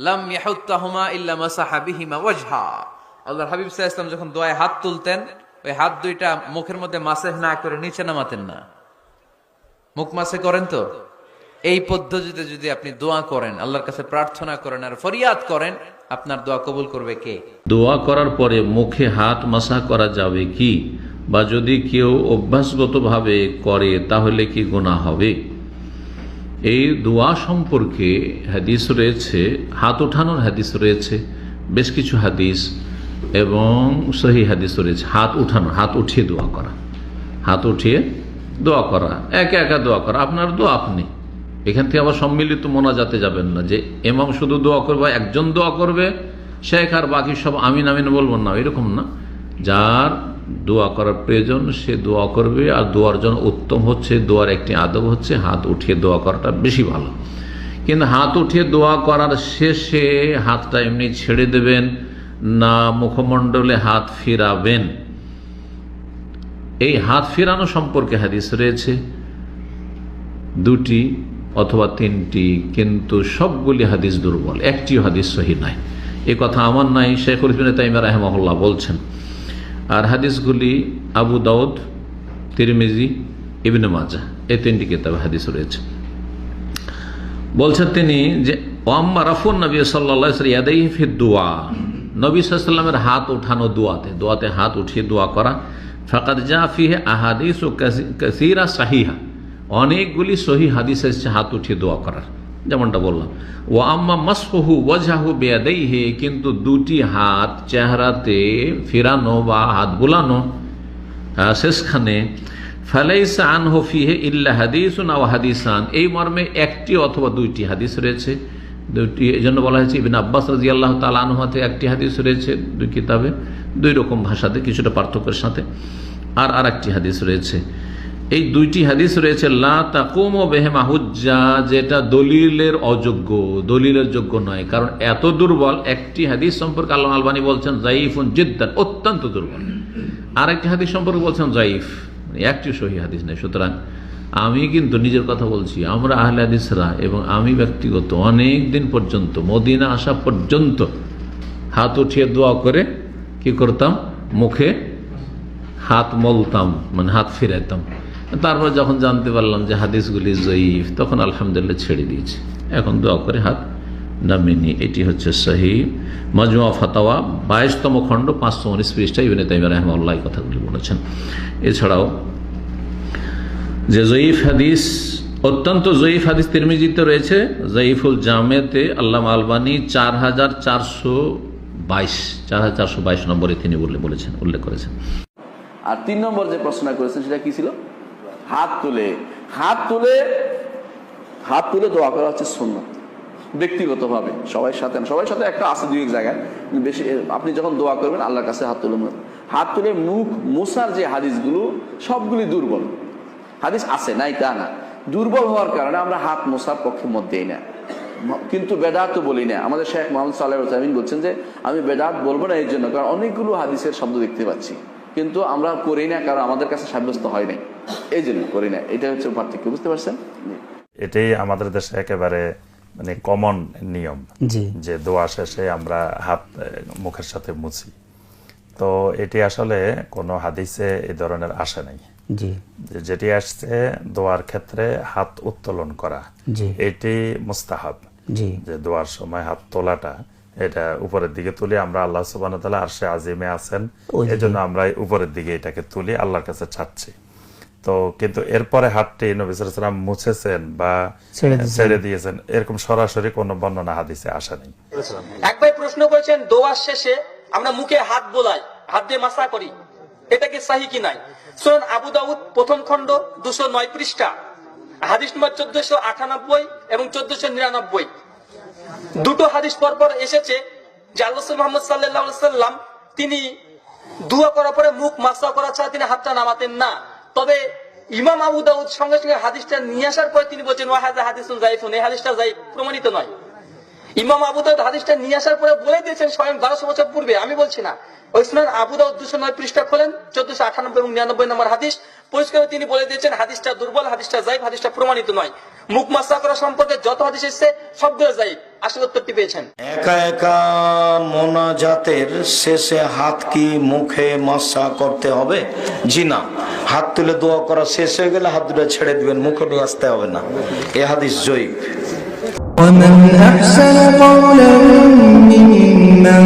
লাম ইয়াহুত্তাহুমা ইল্লা মাসাহা বিহিমা ওয়াজহা। আল্লাহর হাবিব সাল্লাল্লাহু যখন দোয়ায় হাত তুলতেন, ওই হাত দুইটা মুখের মধ্যে মাসেহ না করে নিচে নামাতেন না। মুখ মাসে করেন তো? এই পদ্ধতিতে যদি আপনি দোয়া করেন, আল্লাহর কাছে প্রার্থনা করেন আর ফরিয়াদ করেন, আপনার দোয়া কবুল করবে কে? দোয়া করার পরে মুখে হাত মাসা করা যাবে কি? বা যদি কেউ অভ্যাসগতভাবে করে, তাহলে কি গোনা হবে? এই দোয়া সম্পর্কে হাদিস রয়েছে, হাত ওঠানোর হাদিস রয়েছে, বেশ কিছু হাদিস এবং সহি হাদিস রয়েছে। হাত উঠানো হাত উঠিয়ে দোয়া করা, হাত উঠিয়ে দোয়া করা, একা একা দোয়া করা, আপনার দোয়া আপনি। এখান থেকে আবার সম্মিলিত মোনাজাতে যাবেন না যে এমাম শুধু দোয়া করবে একজন দোয়া করবে, শেখ আর বাকি সব আমিন আমিন বলব না, এরকম না। যার দোয়া করার প্রয়োজন, সে দোয়া করবে। আর দোয়ার জন্য উত্তম হচ্ছে, দোয়ার একটি আদব হচ্ছে হাত উঠিয়ে দোয়া করাটা বেশি ভালো। কিন্তু হাত উঠিয়ে দোয়া করার শেষে হাতটা এমনি ছেড়ে দেবেন, না মুখমণ্ডলে হাত ফিরাবেন। এই হাত ফেরানো সম্পর্কে হাদিস রয়েছে। দুটি অথবা তিনটি, কিন্তু সবগুলি হাদিস দুর্বল, একটিও হাদিস সহি নাই। এ কথা আমার নাই, শেখুল তাইমা রাহেমহল্লা বলছেন। আর হাদিসগুলি আবু দাউদ, তিরমিজি, ইবনে মাজা এই তিনটি কিতাবে হাদিস রয়েছে। বলছেন তিনি যে ওয়াম্মা রাফুন নবী সাল্লা ইয়াদাই ফি দোয়া। নবী সাল্লামের হাত উঠানো দোয়াতে দোয়াতে হাত উঠিয়ে দোয়া করা। ফাকাদ জা ফিহে আহাদিস ও কাসিরা সাহিহা। অনেকগুলি সহি হাদিস এসেছে হাত উঠিয়ে দোয়া করার। যেমনটা বললাম। ও আম্মা মাসহু ওয়াজাহু বেয়াদাই হে কিন্তু দুটি হাত চেহারাতে ফেরানো বা হাত বোলানো শেষখানে, ফালাইসা আন হফিহে ইল্লা হাদিসুন আও হাদিসান। এই মর্মে একটি অথবা দুইটি হাদিস রয়েছে। দুইটি এই জন্য বলা হয়েছে, ইবিন আব্বাস রাজি আল্লাহ তালানহাতে একটি হাদিস রয়েছে দুই কিতাবে। দুই রকম ভাষাতে, কিছুটা পার্থক্যের সাথে। আর আর একটি হাদিস রয়েছে। এই দুইটি হাদিস রয়েছে, লা যেটা দলিলের অযোগ্য, দলিলের যোগ্য নয়। কারণ এত দুর্বল, একটি হাদিস সম্পর্কে আল্লাহ আলবানী বলছেন জাইফুন জিদ্দান, অত্যন্ত দুর্বল। আর একটি হাদিস সম্পর্কে বলছেন জাইফ মানে একটি সহি হাদিস নেই সুতরাং আমি কিন্তু নিজের কথা বলছি, আমরা আহলে হাদিসরা এবং আমি ব্যক্তিগত অনেক দিন পর্যন্ত, মদিনা আসা পর্যন্ত হাত উঠিয়ে দোয়া করে কি করতাম? মুখে হাত মলতাম মানে হাত ফিরাইতাম। তারপর যখন জানতে পারলাম যে হাদিসগুলি জয়ীফ, তখন আলহামদুলিল্লাহ ছেড়ে দিয়েছি। এখন দোয়া করে হাত নামিয়ে এটি হচ্ছে সহি মজমা ফাতাওয়া, বাইশতম খণ্ড, পাঁচশো উনিশ পৃষ্ঠা ইবেন তাইম রহমাল্লাহ কথাগুলি বলেছেন। এছাড়াও যে জয়ীফ হাদিস, অত্যন্ত জয়ীফ হাদিস তিরমিজিতে রয়েছে, জয়ীফুল জামেতে আল্লাহ আলবানী চার হাজার চারশো বাইশ, চার হাজার চারশো বাইশ নম্বরে তিনি বলে বলেছেন, উল্লেখ করেছেন। আর তিন নম্বর যে প্রশ্ন করেছেন, সেটা কি ছিল? হাত তুলে হাত তুলে হাত তুলে দোয়া করা হচ্ছে সুন্নত। ব্যক্তিগতভাবে, সবাই সাথে না। সবার সাথে একটা আছে দুই এক জায়গায়। বেশি, আপনি যখন দোয়া করবেন, আল্লাহর কাছে হাত তুলে হাত তুলে মুখ মুসার যে হাদিসগুলো, সবগুলি দুর্বল। হাদিস আছে, নাই তা না। দুর্বল হওয়ার কারণে আমরা হাত মোসার পক্ষে মত দেই না। কিন্তু বেদাত তো বলি না। আমাদের শেখ মোহাম্মদ সাল্লাহ বলছেন যে, আমি বেদাত বলব না এর জন্য, কারণ অনেকগুলো হাদিসের শব্দ দেখতে পাচ্ছি। কিন্তু আমরা করি না কারণ আমাদের কাছে সাব্যস্ত হয় নাই। এই জন্য করি না। এটা হচ্ছে পার্থক্য বুঝতে পারছেন? এটাই আমাদের দেশে একেবারে মানে কমন নিয়ম। যে দোয়া শেষে আমরা হাত মুখের সাথে মুছি। তো এটি আসলে কোনো হাদিসে এই ধরনের আসে নাই। যে যেটি আসছে দোয়ার ক্ষেত্রে হাত উত্তোলন করা। এটি মুস্তাহাব। জি। যে দোয়ার সময় হাত তোলাটা এটা উপরের দিকে তুলি আমরা আল্লাহ সুবান আরশে আজিমে আছেন। জন্য আমরা উপরের দিকে এটাকে তুলি আল্লাহর কাছে চাচ্ছি তো কিন্তু এরপরে হাতটি নবিসাম মুছেছেন বা ছেড়ে দিয়েছেন। এরকম সরাসরি কোনো বর্ণনা হাদিসে আসা নেই। এক ভাই প্রশ্ন করেছেন দোয়ার শেষে আমরা মুখে হাত বোলাই হাত দিয়ে মাসা করি এটা কি সাহি কি নাই? সুনান আবু দাউদ প্রথম খণ্ড দুশো নয় পৃষ্ঠা হাদিস নম্বর চোদ্দশো আটানব্বই এবং চোদ্দশো নিরানব্বই। দুটো হাদিস পরপর এসেছে যে আল্লাহ মোহাম্মদ সাল্লাম, তিনি দুয়া করার পরে মুখ মাসা করা ছাড়া তিনি হাতটা নামাতেন না। তবে ইমাম আবু দাউদ সঙ্গে সঙ্গে হাদিসটা নিয়ে আসার পরে তিনি বলছেন ওয়াহাজা হাদিসুন জাইফুন এই হাদিসটা জাইফ প্রমাণিত নয়। ইমাম আবু দাউদ হাদিসটা নিয়ে আসার পরে বলে দিয়েছেন স্বয়ং বারোশো বছর পূর্বে, আমি বলছি না। ওই শুনান আবু দাউদ দুশো নয় পৃষ্ঠা খোলেন, চোদ্দশো আটানব্বই এবং নিরানব্বই নম্বর হাদিস। পরিষ্কার তিনি বলে দিয়েছেন, হাদিসটা দুর্বল, হাদিসটা জাইব হাদিসটা প্রমাণিত নয়। মুখ মাসা করা সম্পর্কে যত হাদিস এসছে, সবগুলো জাইব আসল উত্তরটি পেয়েছেন একা একা মোনাজাতের শেষে হাত কি মুখে মাসা করতে হবে জি না হাত তুলে দোয়া করা শেষ হয়ে গেলে হাত দুটো ছেড়ে দিবেন মুখে নিয়ে আসতে হবে না এ হাদিস জয়ীফ ومن أحسن قولا ممن